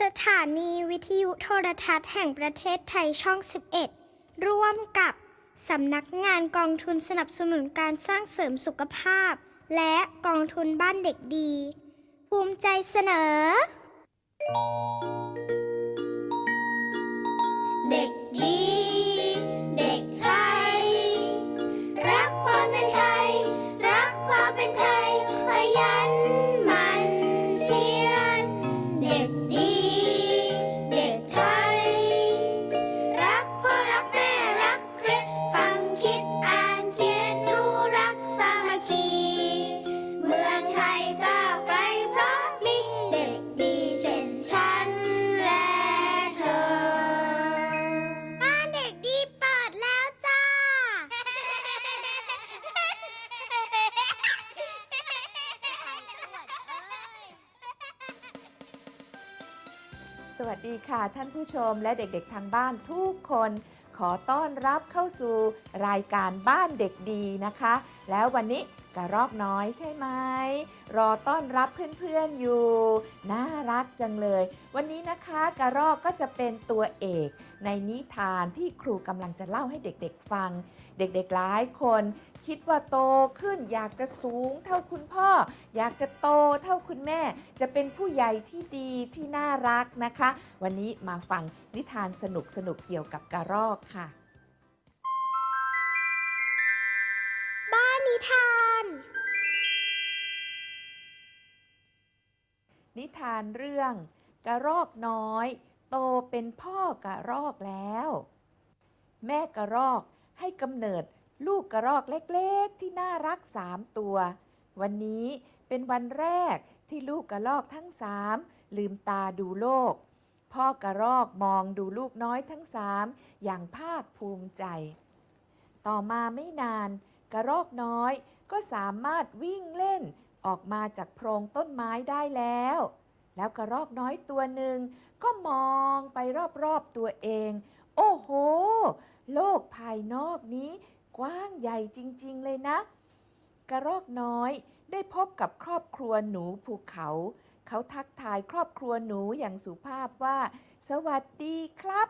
สถานีวิทยุโทรทัศน์แห่งประเทศไทยช่อง 11 ร่วมกับ สำนักงานกองทุนสนับสนุนการสร้างเสริมสุขภาพ และกองทุนบ้านเด็กดี ภูมิใจเสนอ เด็ก ชมและเด็กๆทางบ้านทุกคน ขอต้อนรับเข้าสู่รายการบ้านเด็กดีนะคะ แล้ววันนี้กระรอกน้อยใช่ไหมรอต้อนรับเพื่อนๆอยู่ น่ารักจังเลย วันนี้นะคะกระรอกก็จะเป็นตัวเอก ในนิทานที่ครูกำลังจะเล่าให้เด็กๆฟัง เด็กๆหลายคน คิดว่าโตขึ้นอยากจะสูงเท่าคุณพ่อ อยากจะโตเท่าคุณแม่ จะเป็นผู้ใหญ่ที่ดีที่น่ารักนะคะ วันนี้มาฟังนิทานสนุกสนุกๆเกี่ยวกับกระรอกค่ะ บ้านนิทาน นิทานเรื่องกระรอกน้อย โตเป็นพ่อกระรอกแล้ว แม่กระรอก ให้กำเนิดลูกกระรอกเล็กๆ ที่น่ารักสามตัว วันนี้เป็นวันแรกที่ลูกกระรอกทั้งสามลืมตาดูโลก พ่อกระรอกมองดูลูกน้อยทั้งสามอย่างภาคภูมิใจ ต่อมาไม่นานกระรอกน้อยก็สามารถวิ่งเล่นออกมาจากโพรงต้นไม้ได้แล้ว แล้วกระรอกน้อยตัวหนึ่งก็มองไปรอบๆตัวเอง โอ้โห โลกภายนอกนี้ กว้างใหญ่จริง ๆ เลยนะ กระรอกน้อยได้พบกับครอบครัวหนูภูเขา เขาทักทายครอบครัวหนูอย่างสุภาพว่า สวัสดีครับ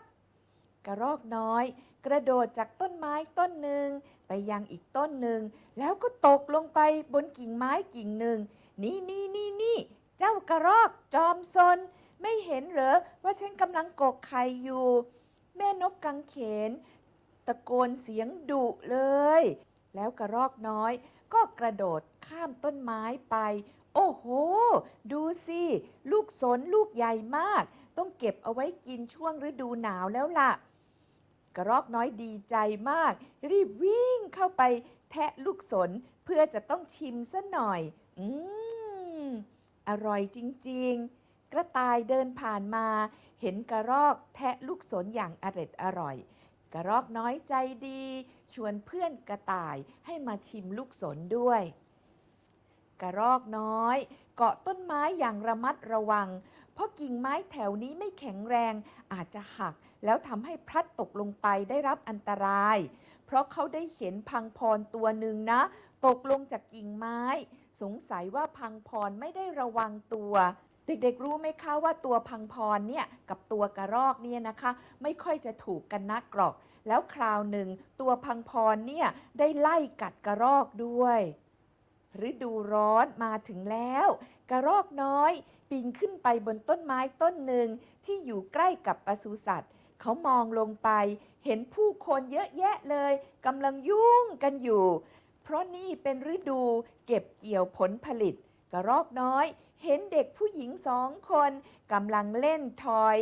กระรอกน้อย กระโดดจากต้นไม้ต้นหนึ่งไปยังอีกต้นหนึ่ง แล้วก็ตกลงไปบนกิ่งไม้กิ่งหนึ่ง นี่นี่นี่นี่เจ้ากระรอกจอมซน ไม่เห็นเหรอว่าฉันกำลังกกไข่อยู่ แม่นกกังเขน ตะโกนเสียงดุเลย แล้วกระรอกน้อย ก็กระโดดข้ามต้นไม้ไป โอ้โห ดูสิ ลูกสนลูกใหญ่มาก ต้องเก็บเอาไว้กินช่วงฤดูหนาวแล้วล่ะ กระรอกน้อยดีใจมาก รีบวิ่งเข้าไปแทะลูกสนเพื่อจะต้องชิมซะหน่อย อืม อร่อยจริง ๆ กระต่ายเดินผ่านมา เห็นกระรอกแทะลูกสนอย่างอร็ดอร่อย กระรอกน้อยใจดี ชวนเพื่อนกระต่ายให้มาชิมลูกสนด้วย กระรอกน้อย เกาะต้นไม้อย่างระมัดระวัง เพราะกิ่งไม้แถวนี้ไม่แข็งแรง อาจจะหักแล้วทำให้พลัดตกลงไปได้รับอันตราย เพราะเขาได้เห็นพังพรตัวหนึ่งนะ ตกลงจากกิ่งไม้ สงสัยว่าพังพรไม่ได้ระวังตัวเเด็กๆรู้ไหมคะว่าตัวพังพรเนี่ยกับตัวกระรอกเนี่ยนะคะ ไม่ค่อยจะถูกกันนักหรอก แล้วคราวหนึ่งตัวพังพรเนี่ยได้ไล่กัดกระรอกด้วยฤดูร้อนมาถึงแล้ว กระรอกน้อยปีนขึ้นไปบนต้นไม้ต้นหนึ่งที่อยู่ใกล้กับปศุสัตว์เขามองลงไป เห็นผู้คนเยอะแยะเลยกำลังยุ่งกันอยู่ เพราะนี่เป็นฤดูเก็บเกี่ยวผลผลิต กระรอกน้อย เห็นเด็กผู้หญิงสองคนกำลังเล่นทอย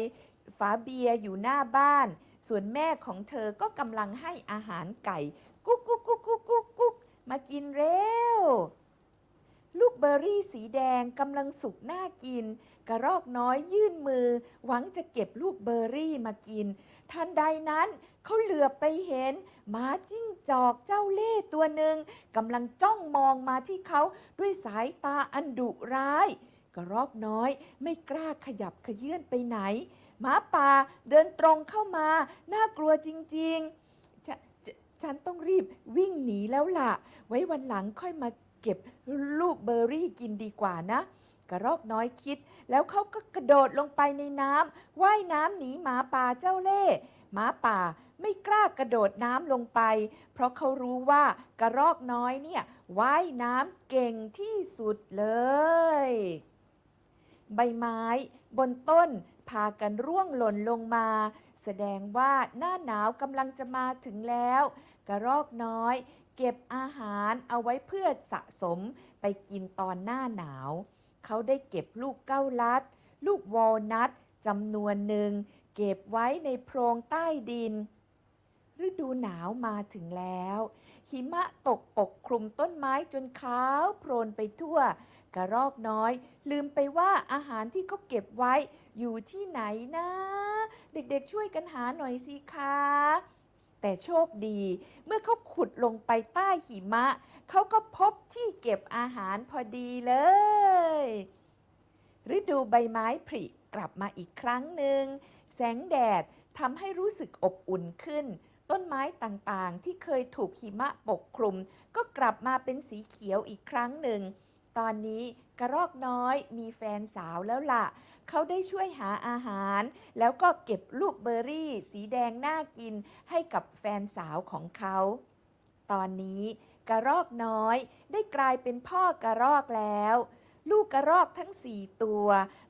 ฝาเบียร์อยู่หน้าบ้าน ส่วนแม่ของเธอก็กำลังให้อาหารไก่ กุ๊กกุ๊กกุ๊กกุ๊กกุ๊กกุ๊กมากินเร็ว ลูกเบอร์รี่สีแดงกำลังสุกน่ากิน กระรอกน้อยยื่นมือ หวังจะเก็บลูกเบอร์รี่มากิน ทันใดนั้น เขาเหลือบไปเห็นหมาจิ้งจอกเจ้าเล่ห์ตัวหนึ่งกำลังจ้องมองมาที่เขาด้วยสายตาอันดุร้าย กระรอกน้อยไม่กล้าขยับขยื่นไปไหนหมาป่าเดินตรงเข้ามา น่ากลัวจริงๆฉฉฉันต้องรีบวิ่งหนีแล้วล่ะ ไว้วันหลังค่อยมาเก็บลูกเบอร์รี่กินดีกว่านะ กระรอกน้อยคิด แล้วเขาก็กระโดดลงไปในน้ำว่ายน้ำหนีหมาป่าเจ้าเล่ มาป่าไม่กล้ากระโดดน้ำลงไป เพราะเขารู้ว่ากระรอกน้อยเนี่ยว่ายน้ำเก่งที่สุดเลย ใบไม้บนต้นพากันร่วงหล่นลงมา แสดงว่าหน้าหนาวกำลังจะมาถึงแล้ว กระรอกน้อย เก็บอาหารเอาไว้เพื่อสะสมไปกินตอนหน้าหนาว เขาได้เก็บลูกเก้าลัด ลูกวอลนัทจำนวนหนึ่ง เก็บไว้ในโพรงใต้ดิน ฤดูหนาวมาถึงแล้ว หิมะตกปกคลุมต้นไม้จนขาวโพลนไปทั่ว กระรอกน้อย ลืมไปว่าอาหารที่เขาเก็บไว้อยู่ที่ไหนนะ เด็กๆช่วยกันหาหน่อยสิคะแต่โชคดีเมื่อเขาขุดลงไปใต้หิมะ เขาก็พบที่เก็บอาหารพอดีเลย ฤดูใบไม้ผลิกลับมาอีกครั้งหนึ่ง แสงแดดทำให้รู้สึกอบอุ่นขึ้น ต้นไม้ต่างๆ ที่เคยถูกหิมะปกคลุม ก็กลับมาเป็นสีเขียวอีกครั้งหนึ่ง ตอนนี้กระรอกน้อยมีแฟนสาวแล้วล่ะ เขาได้ช่วยหาอาหาร แล้วก็เก็บลูกเบอร์รี่ สีแดงน่ากินให้กับแฟนสาวของเขา ตอนนี้กระรอกน้อยได้กลายเป็นพ่อกระรอกแล้ว ลูกกระรอกทั้งสี่ตัว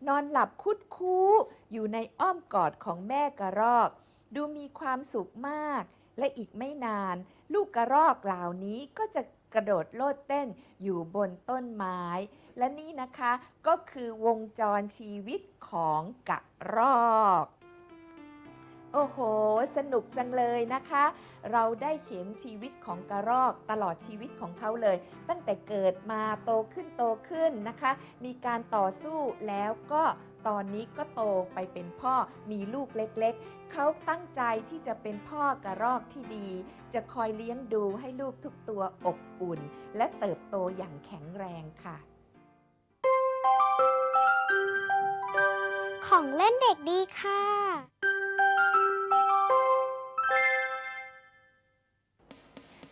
นอนหลับคุดคู้ อยู่ในอ้อมกอดของแม่กระรอก ดูมีความสุขมาก และอีกไม่นาน ลูกกระรอกเหล่านี้ก็จะกระโดดโลดเต้นอยู่บนต้นไม้ และนี่นะคะก็คือวงจรชีวิตของกระรอก โอ้โห สนุกจังเลยนะคะ เราได้เห็นชีวิตของกระรอกตลอดชีวิตของเขาเลย ตั้งแต่เกิดมาโตขึ้นโตขึ้นนะคะ มีการต่อสู้แล้วก็ตอนนี้ก็โตไปเป็นพ่อมีลูกเล็กๆ เขาตั้งใจที่จะเป็นพ่อกระรอกที่ดี จะคอยเลี้ยงดูให้ลูกทุกตัวอบอุ่น และเติบโตอย่างแข็งแรงค่ะ ของเล่นเด็กดีค่ะ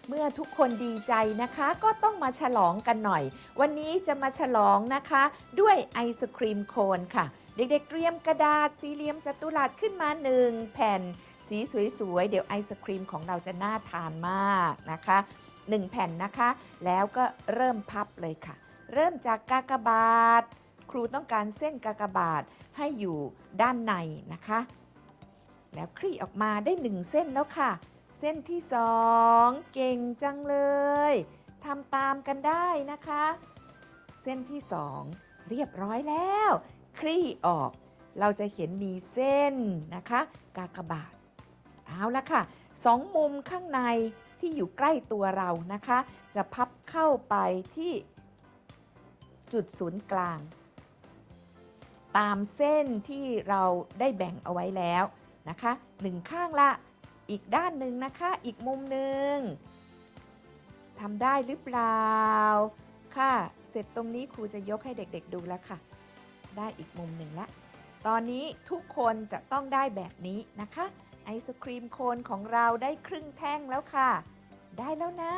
เมื่อทุกคนดีใจนะคะก็ต้องมาฉลองกันหน่อย วันนี้จะมาฉลองนะคะ ด้วยไอศครีมโคนค่ะ เด็กๆเตรียมกระดาษสี่เหลี่ยมจัตุรัสขึ้นมาหนึ่งแผ่นสีสวยๆ เดี๋ยวไอศครีมของเราจะน่าทานมากนะคะหนึ่งแผ่นนะคะ แล้วก็เริ่มพับเลยค่ะ เริ่มจากกากบาท ครูต้องการเส้นกากบาทให้อยู่ด้านในนะคะ แล้วคลี่ออกมาได้หนึ่งเส้นแล้วค่ะ เส้นที่สองเก่งจังเลยทำตามกันได้นะคะ เส้นที่สองเรียบร้อยแล้ว คลี่ออก เราจะเห็นมีเส้นนะคะ กากบาท เอาละค่ะสองมุมข้างในที่อยู่ใกล้ตัวเรานะคะ จะพับเข้าไปที่จุดศูนย์กลาง ตามเส้นที่เราได้แบ่งเอาไว้แล้ว นะคะหนึ่งข้างละ อีกด้านหนึ่งนะคะ อีกมุมหนึ่งทำได้หรือเปล่า ค่ะ เสร็จตรงนี้ครูจะยกให้เด็กๆดูแล้วค่ะ ได้อีกมุมหนึ่งละ ตอนนี้ทุกคนจะต้องได้แบบนี้นะคะ ไอศครีมโคนของเราได้ครึ่งแท่งแล้วค่ะ ได้แล้วนะ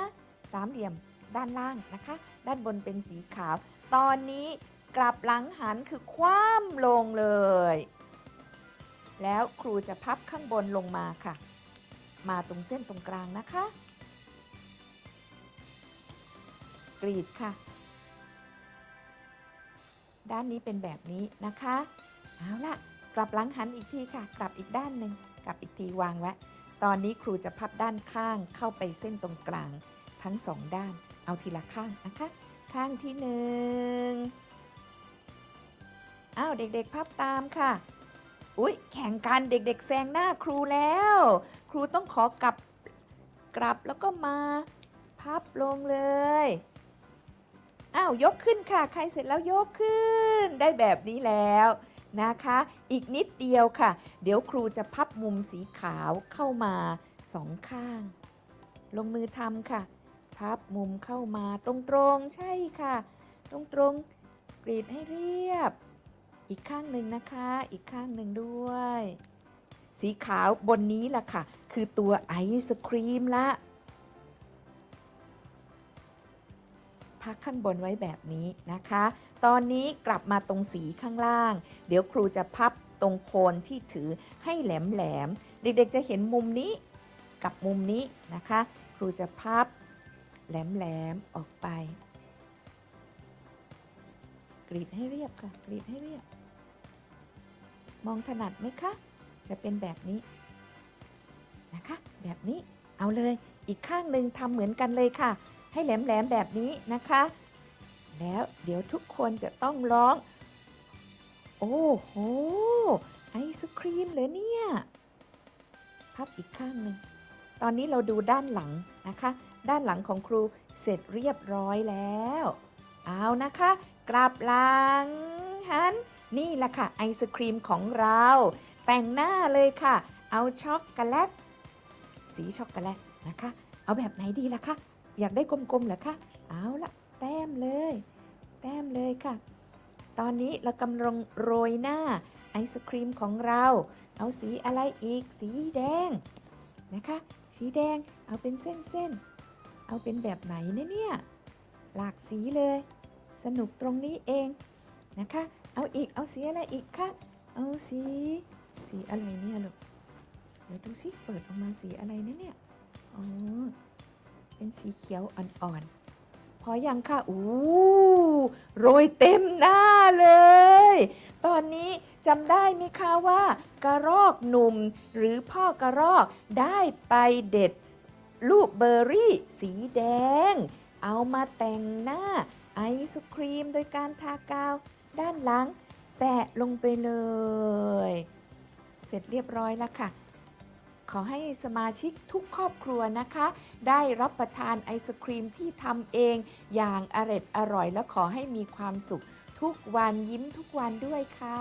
สามเหลี่ยมด้านล่างนะคะ ด้านบนเป็นสีขาว ตอนนี้กลับหลังหันคือคว่ำลงเลย แล้วครูจะพับข้างบนลงมาค่ะ มาตรงเส้นตรงกลางนะคะ กรีดค่ะ ด้านนี้เป็นแบบนี้นะคะ เอาล่ะ กลับหลังหันอีกทีค่ะ กลับอีกด้านหนึ่งกลับอีกทีวางไว้ ตอนนี้ครูจะพับด้านข้างเข้าไปเส้นตรงกลาง ทั้งสองด้าน เอาทีละข้างนะคะ ข้างที่หนึ่งอ้าวเด็กๆ พับตามค่ะ อุ๊ยแข่งกันเด็กๆแซงหน้าครูแล้ว ครูต้องขอกลับกลับแล้วก็มาพับลงเลยอ้าวยกขึ้นค่ะ ใครเสร็จแล้วยกขึ้นได้แบบนี้แล้วนะคะ อีกนิดเดียวค่ะ เดี๋ยวครูจะพับมุมสีขาวเข้ามาสองข้าง ลงมือทำค่ะ พับมุมเข้ามาตรงๆใช่ค่ะ ตรงๆกรีดให้เรียบ อีกข้างหนึ่งนะคะ อีกข้างหนึ่งด้วย สีขาวบนนี้ล่ะค่ะ คือตัวไอศครีมละ พักข้างบนไว้แบบนี้นะคะ ตอนนี้กลับมาตรงสีข้างล่าง เดี๋ยวครูจะพับตรงโคนที่ถือให้แหลมๆเด็กๆจะเห็นมุมนี้กับมุมนี้นะคะ ครูจะพับแหลมๆออกไป กรีดให้เรียบค่ะ กรีดให้เรียบ มองถนัดไหมคะ จะเป็นแบบนี้นะคะ แบบนี้ เอาเลย อีกข้างหนึ่งทำเหมือนกันเลยค่ะ ให้แหลมๆแบบนี้นะคะ แล้วเดี๋ยวทุกคนจะต้องร้อง โอ้โห ไอศครีมเหรอเนี่ย พับอีกข้างหนึ่ง ตอนนี้เราดูด้านหลังนะคะ ด้านหลังของครูเสร็จเรียบร้อยแล้ว เอานะคะ กลับหลังหัน นี่แหละค่ะไอศครีมของเรา แต่งหน้าเลยค่ะ เอาช็อกโกแลต สีช็อกโกแลตนะคะ เอาแบบไหนดีล่ะคะ อยากได้กลมๆเหรอคะ เอาละแต้มเลย แต้มเลยค่ะ ตอนนี้เรากำลังโรยหน้าไอศครีมของเรา เอาสีอะไรอีก สีแดงนะคะ สีแดงเอาเป็นเส้นๆ เอาเป็นแบบไหนเนี่ยเนี่ยหลากสีเลย สนุกตรงนี้เองนะคะ เอาอีก เอาสีอะไรอีกคะเอาสี สีอะไรเนี่ยลูกเดี๋ยวดูสิเปิดออกมาสีอะไรนะเนี่ย อ๋อ เป็นสีเขียวอ่อนๆ พออยังค่ะ อู้โรยเต็มหน้าเลย ตอนนี้จำได้ไหมคะว่ากระรอกหนุ่ม หรือพ่อกระรอกได้ไปเด็ดลูกเบอร์รี่สีแดง เอามาแต่งหน้า ไอศครีมโดยการทากาวด้านหลัง แปะลงไปเลย เสร็จเรียบร้อยแล้วค่ะ ขอให้สมาชิกทุกครอบครัวนะคะ ได้รับประทานไอศครีมที่ทำเองอย่างอร็ดอร่อยและขอให้มีความสุขทุกวันยิ้มทุกวันด้วยค่ะ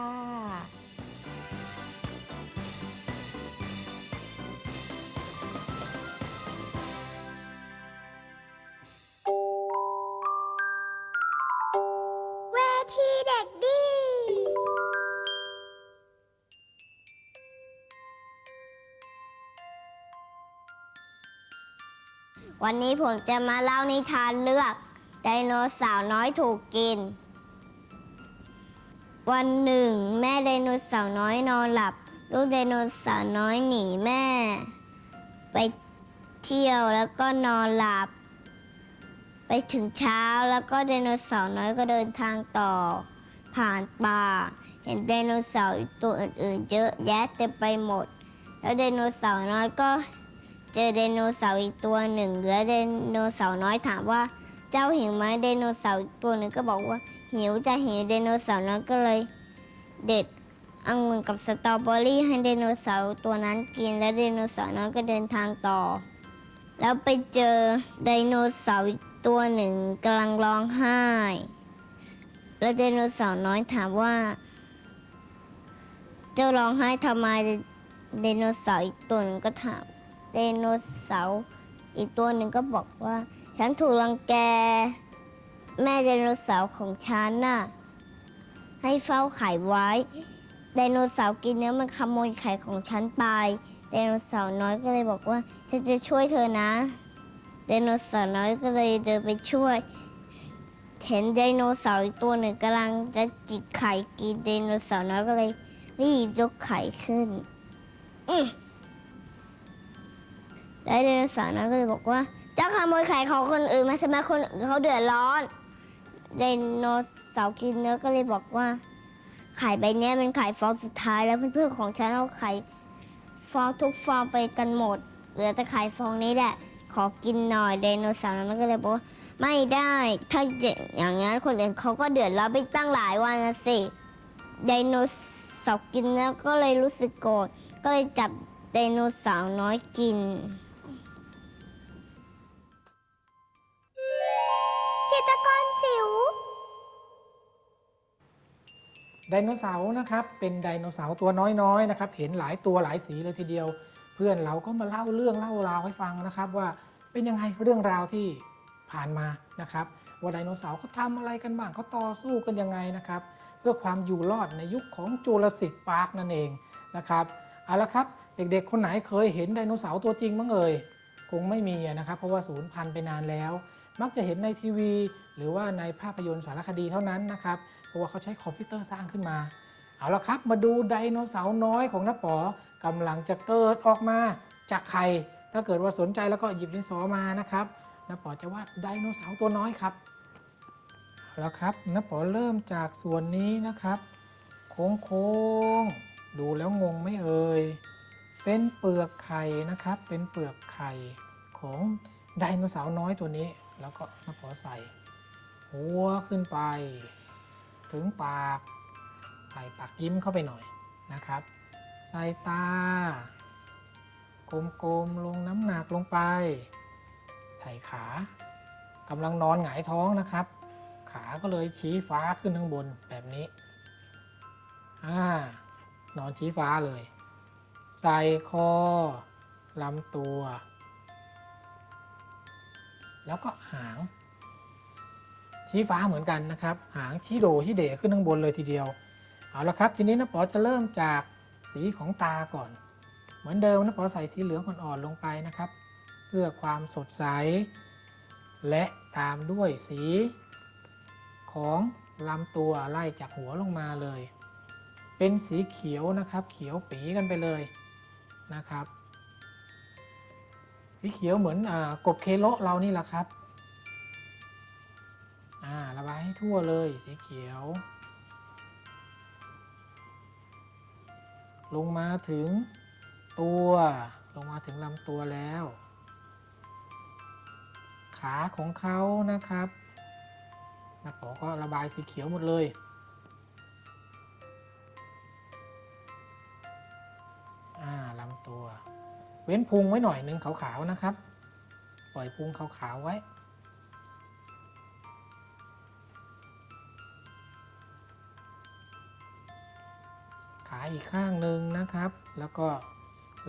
ทีเด็กดี วันนี้ผมจะมาเล่านิทานเรื่องไดโนเสาร์น้อยถูกกิน วันหนึ่ง แม่ไดโนเสาร์น้อยนอนหลับ ลูกไดโนเสาร์น้อยหนีแม่ ไปเที่ยวแล้วก็นอนหลับ ไปถึงเช้าแล้วก็ไดโนเสาร์น้อยก็เดินทางต่อ ผ่านป่า เห็นไดโนเสาร์อีกตัวอื่นๆ เยอะแยะเต็มไปหมด แล้วไดโนเสาร์น้อยก็เจอไดโนเสาร์อีกตัวหนึ่ง แล้วไดโนเสาร์น้อยถามว่า เจ้าหิวไหมไดโนเสาร์ตัวหนึ่งก็บอกว่า หิวจะหิวไดโนเสาร์น้อยก็เลย เด็ดองุ่นกับสตรอเบอรี่ให้ไดโนเสาร์ตัวนั้นกินแล้วไดโนเสาร์น้อยก็เดินทางต่อ แล้วไปเจอไดโนเสาร์ ตัวหนึ่งกำลังร้องไห้ แล้วไดโนเสาร์น้อยถามว่า เจ้าร้องไห้ทำไมไดโนเสาร์อีกตัวหนึ่งก็ถามไดโนเสาร์อีกตัวหนึ่งก็บอกว่า ฉันถูกรังแก แม่ไดโนเสาร์ของฉันน่ะให้เฝ้าไข่ไว้ไดโนเสาร์กินเนื้อมันขโมยไข่ของฉันไปไดโนเสาร์น้อยก็เลยบอกว่า ฉันจะช่วยเธอนะ ไดโนเสาร์น้อยก็เลยเดินไปช่วย เห็นไดโนเสาร์อีกตัวหนึ่งกำลังจะจิกไข่กินไดโนเสาร์น้อยก็เลยรีบยกไข่ขึ้นอื้อแล้วไดโนเสาร์น้อยก็เลยบอกว่าเจ้าขโมยไข่ของคนอื่นมาทำไมคนอื่นเขาเดือดร้อนไดโนเสาร์กินเนื้อก็เลยบอกว่าไข่ใบเนี้ยเป็นไข่ฟองสุดท้ายแล้วเพื่อนๆของฉันเอาไข่ฟองทุกฟองไปกันหมด เหลือแต่ไข่ฟองนี้แหละ ขอกินหน่อยไดโนเสาร์นั้นก็เลยบอกว่าไม่ได้ถ้าอย่างนั้นคนอื่นเขาก็เดือดร้อนไปตั้งหลายวันนะสิไดโนเสาร์กินแล้วก็เลยรู้สึกโกรธก็เลยจับไดโนเสาร์น้อยกินจิตกรจิ๋วไดโนเสาร์นะครับเป็นไดโนเสาร์ตัวน้อยๆนะครับ เห็นหลายตัวหลายสีเลยทีเดียว เพื่อนเราก็มาเล่าเรื่องเล่าราวให้ฟังนะครับ ว่าเป็นยังไงเรื่องราวที่ผ่านมานะครับว่าไดโนเสาร์เขาทำอะไรกันบ้างเขาต่อสู้กันยังไงนะครับ เพื่อความอยู่รอดในยุคของจูราสสิกพาร์คนั่นเองนะครับเอาละครับเด็กๆ คนไหนเคยเห็นไดโนเสาร์ตัวจริงบ้างเอ่ยคงไม่มีนะครับ เพราะว่าสูญพันธุ์ไปนานแล้ว มักจะเห็นในทีวี หรือว่าในภาพยนตร์สารคดีเท่านั้นนะครับเพราะว่าเขาใช้คอมพิวเตอร์สร้างขึ้นมา เอาละครับ มาดูไดโนเสาร์น้อยของน้าป๋อ กำลังจะเกิดออกมาจากไข่ถ้าเกิดว่าสนใจแล้วก็หยิบดินสอมานะครับน้าปอจะวาดไดโนเสาร์ตัวน้อยครับเอาละครับน้าปอเริ่มจากส่วนนี้นะครับ โค้งๆดูแล้วงงไม่เอ่ยเป็นเปลือกไข่นะครับ เป็นเปลือกไข่ของไดโนเสาร์น้อยตัวนี้ แล้วก็น้าปอใส่ หัวขึ้นไป ถึงปาก ใส่ปากยิ้มเข้าไปหน่อยนะครับ ส่ตากลมๆลงน้ำหนักลงไป ใส่ขากำลังนอนหงายท้องนะครับ ขาก็เลยชี้ฟ้าขึ้นข้างบนแบบนี้อ่านอนชี้ฟ้าเลย ใส่คอลำตัว แล้วก็หาง ชี้ฟ้าเหมือนกันนะครับ หางชี้โดชี้เดขึ้นข้างบนเลยทีเดียว เอาละครับ ทีนี้นะปอจะเริ่มจาก สีของตาก่อน เหมือนเดิมนะปอใส่สีเหลืองอ่อนๆลงไปนะครับ เพื่อความสดใส และตามด้วยสีของลำตัวไล่จากหัวลงมาเลย เป็นสีเขียวนะครับ เขียวปีกันไปเลยนะครับ สีเขียวเหมือนอกบเคโลเรานี่แหละครับอ่าระบายให้ทั่วเลยสีเขียว ลงมาถึงตัวลงมาถึงลำตัวแล้ว ขาของเขานะครับนักปอก็ระบายสีเขียวหมดเลยอ่าลำตัว เว้นพุงไว้หน่อยหนึ่งขาวๆนะครับ ปล่อยพุงขาวๆไว้ อีกข้างหนึ่งนะครับ แล้วก็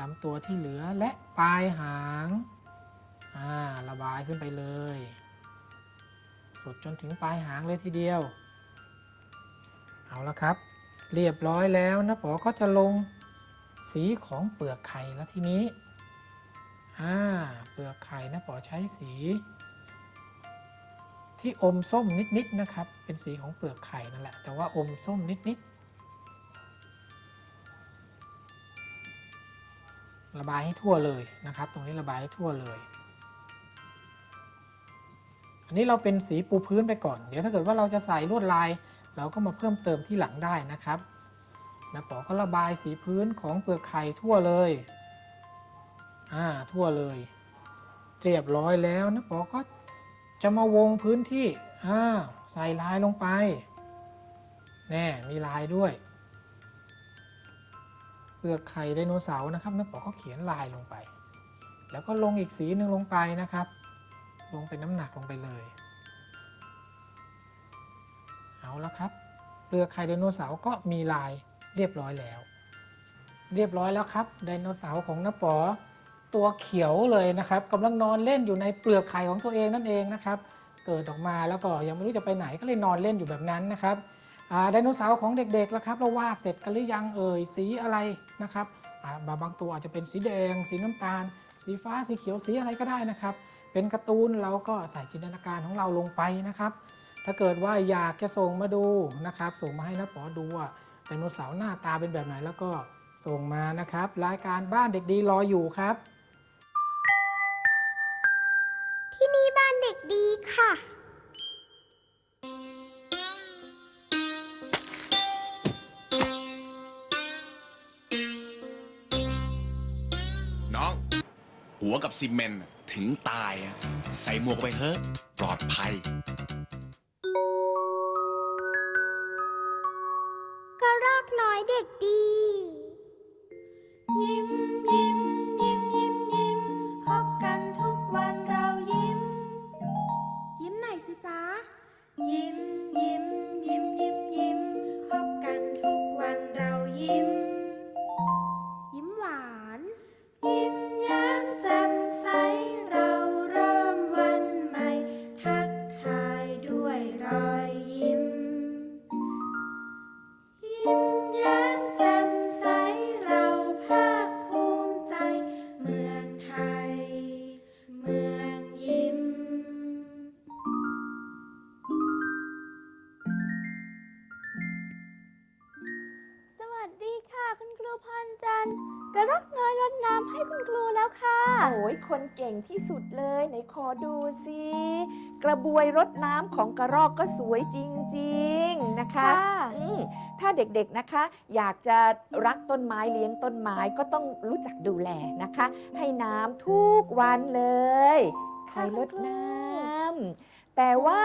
ลำตัวที่เหลือและปลายหางอ่าระบายขึ้นไปเลย สุดจนถึงปลายหางเลยทีเดียว เอาละครับ เรียบร้อยแล้วนะปอก็จะลงสีของเปลือกไข่แล้วทีนี้อ่าเปลือกไข่นะปอใช้สี ที่อมส้มนิดๆนะครับ เป็นสีของเปลือกไข่นั่นแหละแต่ว่าอมส้มนิดๆ ระบายให้ทั่วเลยนะครับ ตรงนี้ระบายให้ทั่วเลย อันนี้เราเป็นสีปูพื้นไปก่อน เดี๋ยวถ้าเกิดว่าเราจะใส่ลวดลาย เราก็มาเพิ่มเติมที่หลังได้นะครับนะปอก็ระบายสีพื้นของเปลือกไข่ทั่วเลย อ่า ทั่วเลย เรียบร้อยแล้วนะปอก็จะมาวงพื้นที่ อ่า ใส่ลายลงไป แน่ มีลายด้วย ลือกไข่ไดโนเสาร์นะครับนะปอก็เขียนลายลงไป แล้วก็ลงอีกสีหนึ่งลงไปนะครับ ลงเป็นน้ำหนักลงไปเลย เอาละครับเปลือกไข่ไดโนเสาร์ก็มีลายเรียบร้อยแล้ว เรียบร้อยแล้วครับไดโนเสาร์ของน้าป๋อตัวเขียวเลยนะครับกำลังนอนเล่นอยู่ในเปลือกไข่ของตัวเองนั่นเองนะครับ เกิดออกมาแล้วก็ยังไม่รู้จะไปไหนก็เลยนอนเล่นอยู่แบบนั้นนะครับ ไดโนเสาร์ของเด็กๆแล้วครับเราวาดเสร็จกันหรือยังเอ่ยสีอะไรนะครับอ่าบางบางตัวอาจจะเป็นสีแดง สีน้ำตาล สีฟ้าสีเขียวสีอะไรก็ได้นะครับ เป็นการ์ตูนเราก็ใส่จินตนาการของเราลงไปนะครับ ถ้าเกิดว่าอยากจะส่งมาดูนะครับ ส่งมาให้น้าปอดูว่าไดโนเสาร์หน้าตาเป็นแบบไหนแล้วก็ส่งมานะครับ รายการบ้านเด็กดีรออยู่ครับ ที่นี่บ้านเด็กดีค่ะ หัวกับซีเมนต์ถึงตายอะใส่หมวกไปเถอะปลอดภัย กระรอกน้อยเด็กดี ยิ้มยิ้มยิ้มยิ้มยิ้มพบกันทุกวันเรายิ้ม ยิ้มหน่อยสิจ๊ะ ยิ้มยิ้มยิ้มยิ้ม นกระรอกน้อยรดน้ำให้คุณครูแล้วค่ะ โอ้ยคนเก่งที่สุดเลยไหนขอดูสิกระบวยรดน้ำของกระรอกก็สวยจริง ๆนะคะค่ะอืมถ้าเด็กๆนะคะ อยากจะรักต้นไม้เลี้ยงต้นไม้ก็ต้องรู้จักดูแลนะคะ ให้น้ำทุกวันเลยคอยรดน้ำแต่ว่า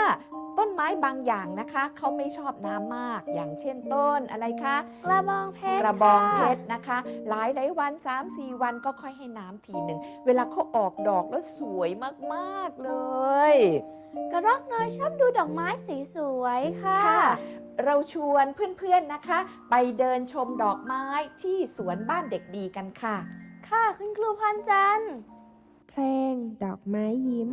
ต้นไม้บางอย่างนะคะเขาไม่ชอบน้ำมาก อย่างเช่นต้นอะไรคะกระบองเพชรกระบองเพค่ชรนะคะ หลายหลายๆวัน 3-4 วันก็ค่อยให้น้ำทีหนึ่งเวลาเขาออกดอกแล้วสวยมากๆเลย กระรอกน้อยชอบดูดอกไม้สีสวยค่ะค่ะ เราชวนเพื่อนๆนะคะ ไปเดินชมดอกไม้ที่สวนบ้านเด็กดีกันค่ะ ค่ะคุณครูพันจันทร์เพลงดอกไม้ยิ้ม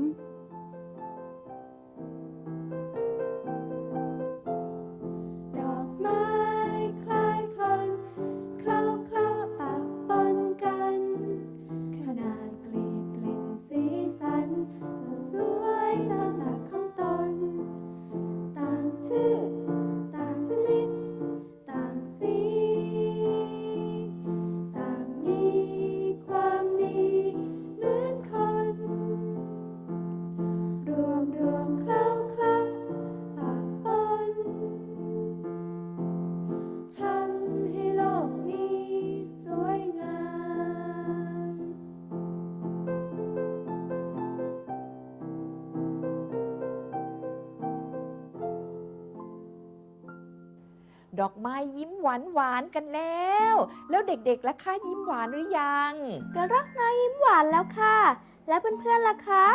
ดอกไม้ยิ้มหวานๆกันแล้ว แล้วเด็กๆล่ะคะยิ้มหวานหรือยังกระรอกน้อยยิ้มหวานแล้วค่ะ แล้วเพื่อนๆล่ะคะ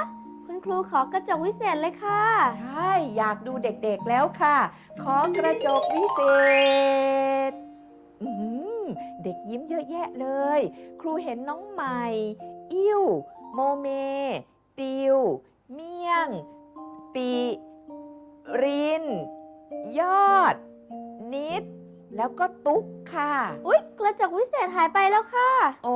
คุณครูขอกระจกวิเศษเลยค่ะ ใช่ อยากดูเด็กๆแล้วค่ะ ขอกระจกวิเศษอื้อหือเด็กยิ้มเยอะแยะเลย ครูเห็นน้องใหม่ อิ่ว โมเม ติว เมี่ยง ปี ริน ยอด นิด แล้วก็ตุ๊กค่ะ อุ๊ยกระจกวิเศษหายไปแล้วค่ะ โอ้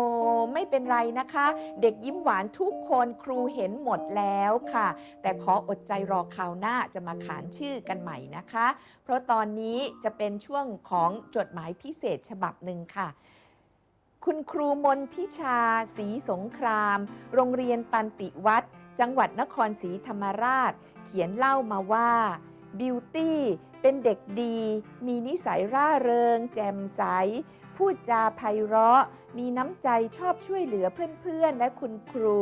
ไม่เป็นไรนะคะ เด็กยิ้มหวานทุกคนครูเห็นหมดแล้วค่ะ แต่ขออดใจรอคราวหน้าจะมาขานชื่อกันใหม่นะคะ เพราะตอนนี้จะเป็นช่วงของจดหมายพิเศษฉบับหนึ่งค่ะ คุณครูมนทิชาศรีสงคราม โรงเรียนตันติวัฒน์จังหวัดนครศรีธรรมราช เขียนเล่ามาว่า บิวตี้ เป็นเด็กดี มีนิสัยร่าเริง แจ่มใส พูดจาไพเราะ มีน้ำใจชอบช่วยเหลือเพื่อนๆ และคุณครู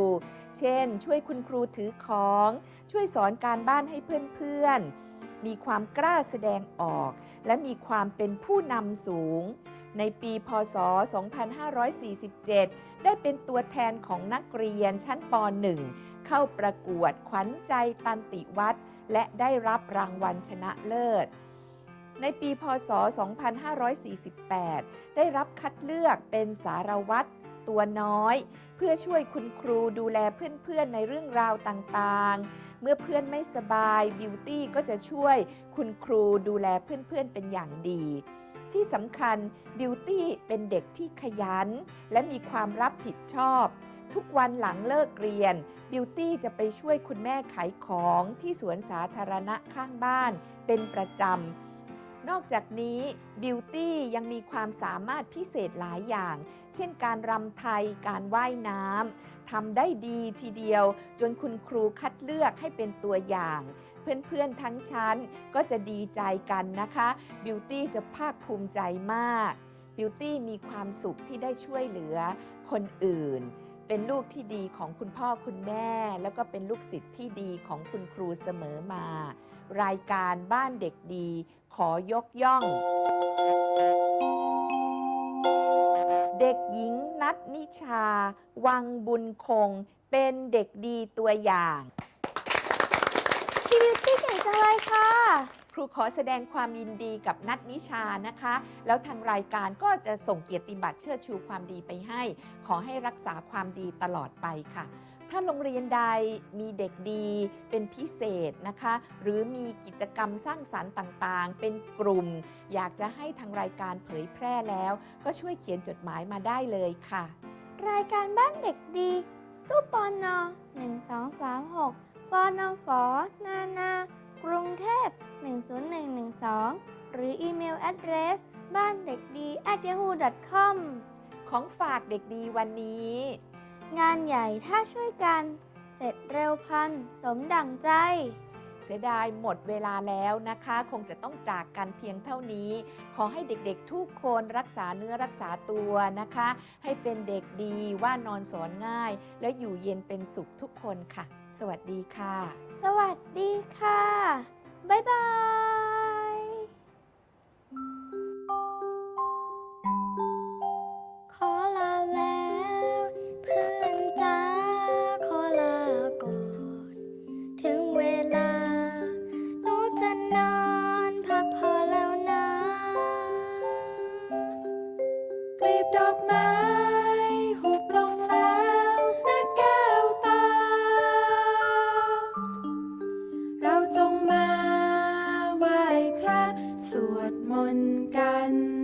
เช่น ช่วยคุณครูถือของ ช่วยสอนการบ้านให้เพื่อนๆ มีความกล้าแสดงออก และมีความเป็นผู้นำสูง ในปีพศ 2547 ได้เป็นตัวแทนของนักเรียนชั้นป .1 เข้าประกวดขวัญใจตันติวัฒน์ และได้รับรางวัลชนะเลิศ ในปีพศ 2548 ได้รับคัดเลือกเป็นสารวัตรตัวน้อย เพื่อช่วยคุณครูดูแลเพื่อนๆในเรื่องราวต่างๆ เมื่อเพื่อนไม่สบายบิวตี้ก็จะช่วยคุณครูดูแลเพื่อนๆเป็นอย่างดีที่สำคัญบิวตี้เป็นเด็กที่ขยัน และมีความรับผิดชอบ ทุกวันหลังเลิกเรียน บิวตี้จะไปช่วยคุณแม่ขายของที่สวนสาธารณะข้างบ้านเป็นประจำ นอกจากนี้บิวตี้ยังมีความสามารถพิเศษหลายอย่าง เช่นการรำไทย การว่ายน้ำทำได้ดีทีเดียว จนคุณครูคัดเลือกให้เป็นตัวอย่างเพื่อนๆทั้งชั้นก็จะดีใจกันนะคะบิวตี้จะภาคภูมิใจมากบิวตี้มีความสุขที่ได้ช่วยเหลือคนอื่น เป็นลูกที่ดีของคุณพ่อคุณแม่ แล้วก็เป็นลูกศิษย์ที่ดีของคุณครูเสมอมา รายการบ้านเด็กดี ขอยกย่อง เด็กหญิงนัทนิชา วังบุญคง เป็นเด็กดีตัวอย่างพี่บิวตี้เก่งจังเลยค่ะ รูขอแสดงความยินดีกับนัทนิชานะคะ แล้วทางรายการก็จะส่งเกียรติบัตรเชิดชูความดีไปให้ ขอให้รักษาความดีตลอดไปค่ะ ถ้าโรงเรียนใดมีเด็กดีเป็นพิเศษนะคะ หรือมีกิจกรรมสร้างสรรค์ต่างๆ เป็นกลุ่ม อยากจะให้ทางรายการเผยแพร่แล้ว ก็ช่วยเขียนจดหมายมาได้เลยค่ะ รายการบ้านเด็กดี ตู้ปอนอ1236ปอนอฝอนานา กรุงเทพ 10112 หรืออีเมล address บ้านเด็กดี at yahoo com ของฝากเด็กดีวันนี้ งานใหญ่ถ้าช่วยกัน เสร็จเร็วพลัน สมดั่งใจ เสียดายหมดเวลาแล้วนะคะ คงจะต้องจากกันเพียงเท่านี้ ขอให้เด็กๆ ทุกคนรักษาเนื้อรักษาตัวนะคะ ให้เป็นเด็กดีว่านอนสอนง่าย และอยู่เย็นเป็นสุขทุกคนค่ะ สวัสดีค่ะ สวัสดีค่ะ บ๊ายบาย มาไหว้พระสวดมนต์กัน